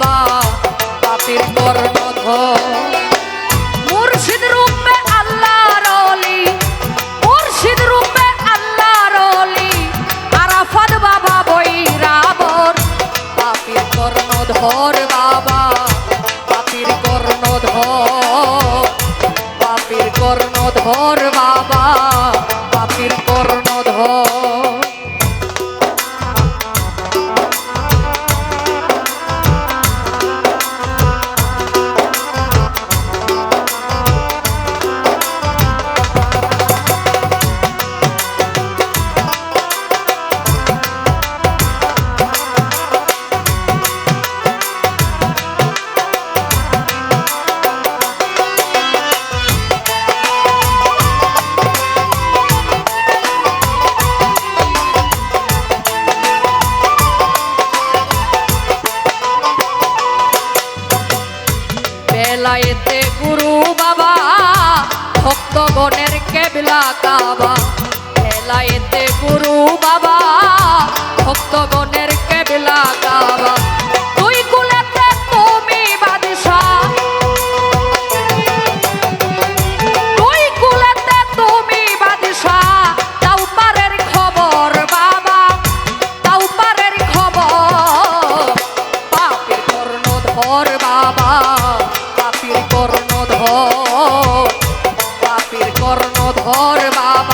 বাবা, পাপির কর্ম মুর্শিদ রূপে আল্লাহ রলি মুর্শিদ রূপে আল্লাহ রলি আরাফাত বাবা বৈরাবর, পাপির কর্ণ ধর বাবা, পাপির কর্ণ ধর পাপির কর্ণ ধর বাবা। গুরু বাবা ভক্তগণের কেবলা কাবা। বেলায়েতে গুরু বাবা ভক্তগণের কেবলা কাবা। কর্ণধর বাবা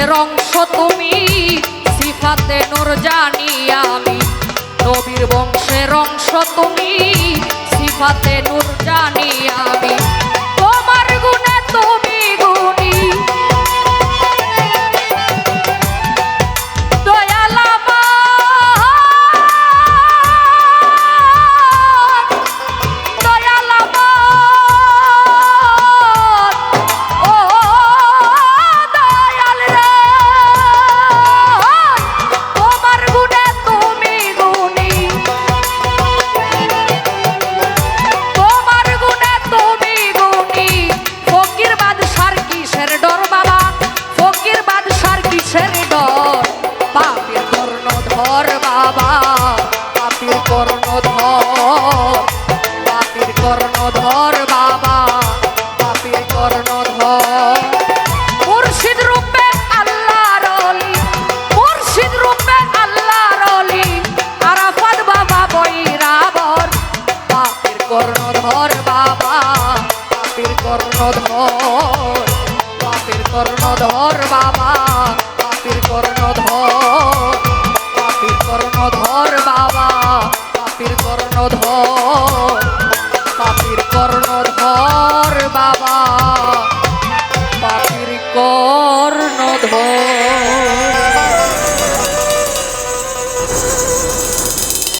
বংশের অংশ তুমি, সিফাতে নূর জানি আমি। নবীর বংশের অংশ তুমি, সিফাতে নূর জানি আমি। কর্ণধর বাবা পাপির কর্ণধর। মুর্শিদ রূপে আল্লাহর অলি মুর্শিদ রূপে আল্লাহর অলি। আরাফাত বাবা বৈরাবর পাপির কর্ণধর বাবা পাপির কর্ণধর। পাপির কর্ণধর বাবা পাপির কর্ণধর। পাপির কর্ণধর বাবা পাপির কর্ণধর।